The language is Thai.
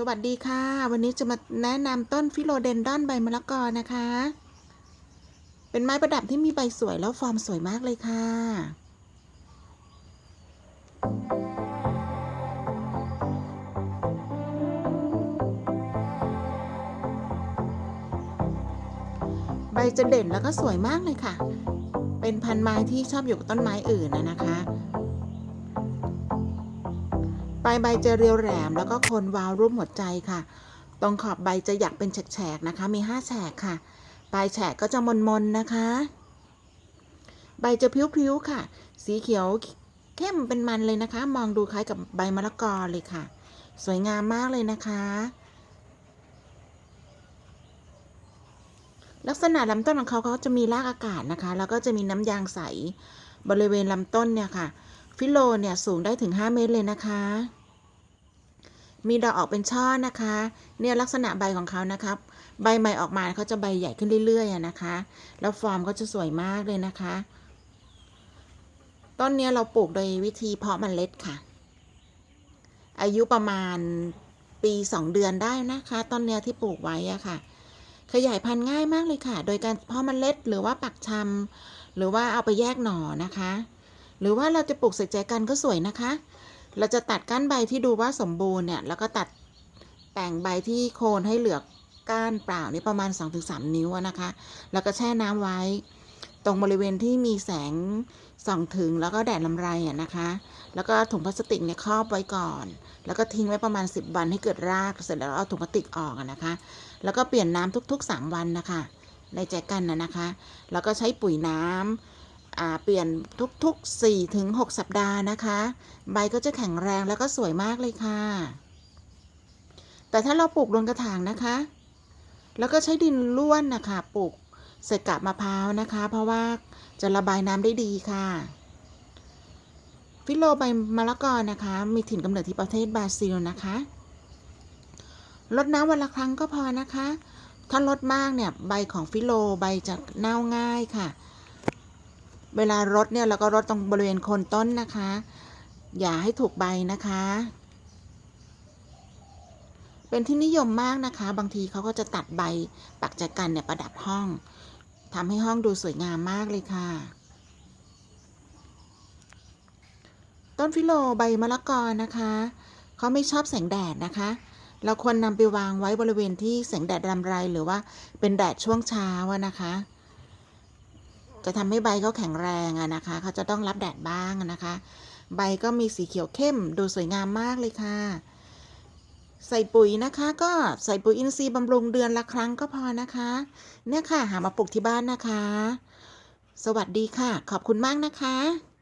สวัสดีค่ะ วันนี้จะมาแนะนำต้นฟิโลเดนดอนใบมะละกอนะคะ เป็นไม้ประดับที่มีใบสวยแล้วฟอร์มสวยมากเลยค่ะ ใบจะเด่นแล้วก็สวยมากเลยค่ะ เป็นพันไม้ที่ชอบอยู่กับต้นไม้อื่นนะนะคะ ปลายใบจะเรียวแหลมแล้วก็โคนวาวรูปหัวใจค่ะ ตรงขอบใบจะหยักเป็นแฉกๆนะคะ มีห้าแฉกค่ะ ปลายแฉกก็จะมนๆนะคะ ใบจะพริ้วๆค่ะ สีเขียวเข้มเป็นมันเลยนะคะ มองดูคล้ายกับใบมะละกอเลยค่ะ สวยงามมากเลยนะคะ ลักษณะลำต้นของเขาเขาจะมีรากอากาศนะคะ แล้วก็จะมีน้ำยางใสบริเวณลำต้นเนี่ยค่ะ ฟิโลเนี่ยสูงได้ถึง 5 เมตรเลยนะคะ มีดอกออกเป็นช่อนะคะ เนี่ยลักษณะใบของเขานะครับ ใบใหม่ออกมาเขาจะใบใหญ่ขึ้นเรื่อยๆนะคะ แล้วฟอร์มก็จะสวยมากเลยนะคะ ต้นเนี้ยเราปลูกโดยวิธีเพาะเมล็ดค่ะ อายุประมาณปีสองเดือนได้นะคะ ต้นเนี้ยที่ปลูกไว้อะค่ะ ขยายพันธุ์ง่ายมากเลยค่ะ โดยการเพาะเมล็ดหรือว่าปักชำหรือว่าเอาไปแยกหน่อนะคะ หรือว่าเราจะปลูกใส่ใจกันก็สวยนะคะ เราจะตัดก้านใบที่ดูว่าสมบูรณ์เนี่ยแล้วก็ตัดแต่งใบที่โคนให้เหลือก้านเปล่านี่ประมาณ 2-3 นิ้วนะคะ แล้วก็แช่น้ำไว้ ตรงบริเวณที่มีแสงส่องถึงแล้วก็แดดลำไรอะนะคะ แล้วก็ถุงพลาสติกเนี่ยครอบไว้ก่อน แล้วก็ทิ้งไว้ประมาณ 10 วันให้เกิดราก เสร็จแล้วเอาถุงพลาสติกออกนะคะ แล้วก็เปลี่ยนน้ำทุก ๆ 3 วันนะคะ ในแจกันนะนะคะ แล้วก็ใช้ปุ๋ยน้ำอ่า เปลี่ยนทุกๆ4ถึง6สัปดาห์นะคะ ใบก็จะแข็งแรงแล้วก็สวยมากเลยค่ะ แต่ถ้าเราปลูกลงกระถางนะคะ แล้วก็ใช้ดินร่วนนะคะปลูกใส่กับมะพร้าวนะคะ เพราะว่าจะระบายน้ำได้ดีค่ะ ฟิโลใบมะละกอนะคะ มีถิ่นกำเนิดที่ประเทศบราซิลนะคะรดน้ำวันละครั้งก็พอนะคะ ถ้าลดมากเนี่ยใบของฟิโลใบจะเน่าง่ายค่ะ เวลารดเนี่ยเราก็รดตรงบริเวณโคนต้นนะคะ อย่าให้ถูกใบนะคะ เป็นที่นิยมมากนะคะ บางทีเขาก็จะตัดใบปักจากกันเนี่ยประดับห้องทำให้ห้องดูสวยงามมากเลยค่ะ ต้นฟิโลใบมะละกอนะคะเขาไม่ชอบแสงแดดนะคะ เราควรนำไปวางไว้บริเวณที่แสงแดดรำไรหรือว่าเป็นแดดช่วงเช้านะคะ จะทำให้ใบเขาแข็งแรงอะนะคะเขาจะต้องรับแดดบ้างนะคะ ใบก็มีสีเขียวเข้มดูสวยงามมากเลยค่ะ ใส่ปุ๋ยนะคะก็ใส่ปุ๋ยอินทรีย์บำรุงเดือนละครั้งก็พอนะคะ เนี่ยค่ะหามาปลูกที่บ้านนะคะ สวัสดีค่ะ ขอบคุณมากนะคะ